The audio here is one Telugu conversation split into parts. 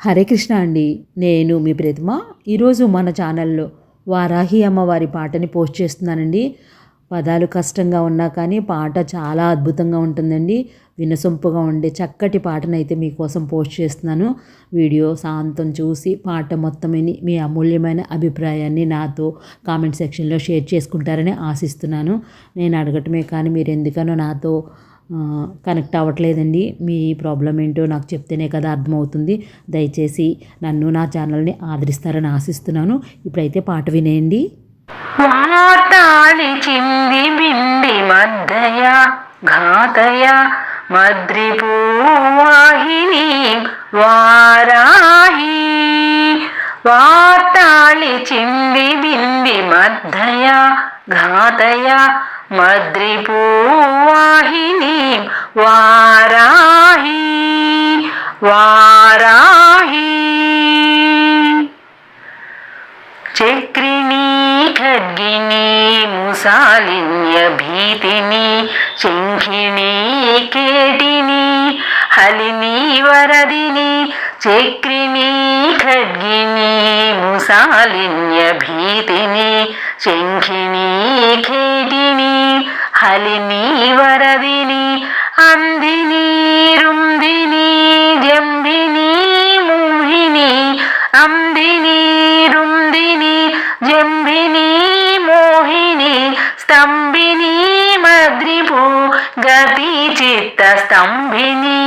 హరే కృష్ణ అండి. నేను మీ ప్రతిమ. ఈరోజు మన ఛానల్లో వారాహి అమ్మవారి పాటని పోస్ట్ చేస్తున్నానండి. పదాలు కష్టంగా ఉన్నా కానీ పాట చాలా అద్భుతంగా ఉంటుందండి. వినసొంపుగా ఉండే చక్కటి పాటనైతే మీకోసం పోస్ట్ చేస్తున్నాను. వీడియో శాంతం చూసి పాట మొత్తం మీ అమూల్యమైన అభిప్రాయాన్ని నాతో కామెంట్ సెక్షన్లో షేర్ చేసుకుంటారని ఆశిస్తున్నాను. నేను అడగటమే కానీ మీరు ఎందుకనో నాతో కనెక్ట్ అవ్వట్లేదండి. మీ ప్రాబ్లం ఏంటో నాకు చెప్తేనే కదా అర్థమవుతుంది. దయచేసి నన్ను నా ఛానల్ని ఆదరిస్తారని ఆశిస్తున్నాను. ఇప్పుడైతే పాట వినేయండి. వాతాళి చింది బింది మద్దయ ఘాతయ మద్రిపూవాహిని వారాహి. వార్తాళి చింది బింది మద్దయ ఘాతయ మద్రిపూవాహిని వారాహి వారాహి. చక్రిణీ ఖడ్గిని ముసాలిన్య భీతిని శంఖిణీ కేటిని హలిని వరదిని చక్రిణీ ఖడ్గిణీ ముసాలిన్య భీతిని శంఖిణీ ఖేటిని హలిని వరదిని అందిని రుందిని జంబిని మోహిని అందిని రుందిని జంబిని మోహిని స్తంభిని మద్రిపు గతి చిత్త స్తంభిని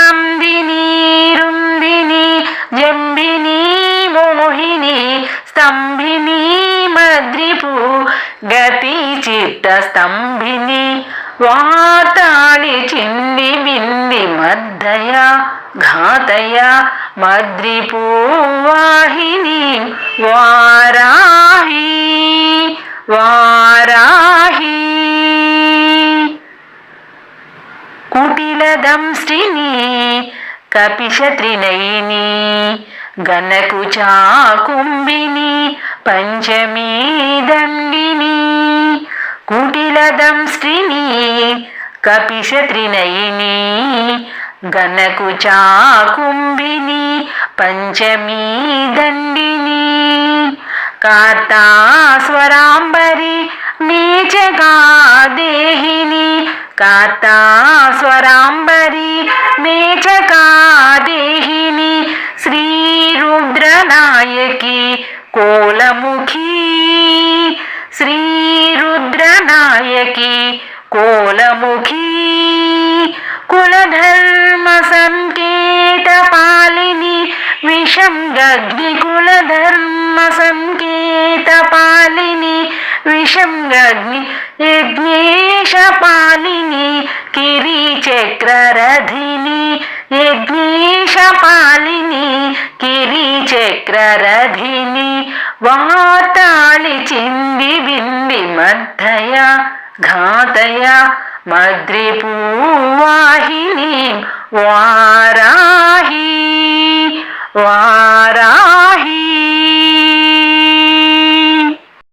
అందిని రుంది స్తంభిని మద్రిపు గతి చిత్త స్తంభిని వాతాళి చిన్ని బింది మద్దయ ఘాతయ మద్రిపు వాహిని వారాహి వారాహి కుటిలదంష్టిని కపిశత్రినయిని గనకు చాకుంబిని పంచమీ దండిని కుటిల కుటిలదంష్టిని కపిశత్రినయిని గనకు చాకుంబిని పంచమీ దండిని కార్తాస్వరాంబరి నీచగా దేహిని కార్తాస్వరాంబరి నీచగా కోలముఖి శ్రీరుద్రనాయకి కోలముఖి కులధర్మ సంకేత పాలిని విషం గగ్ని కులధర్మ సంకేత పాలిని విషం గగ్ని యజ్ఞేశ పాలిని కిరీ చక్రరధిని యజ్ఞేశ పాలిని కిరీ చక్రరధిని వాతాళి చింది బింది మధ్య ఘాతయ మద్రిపూవాహిని వారాహి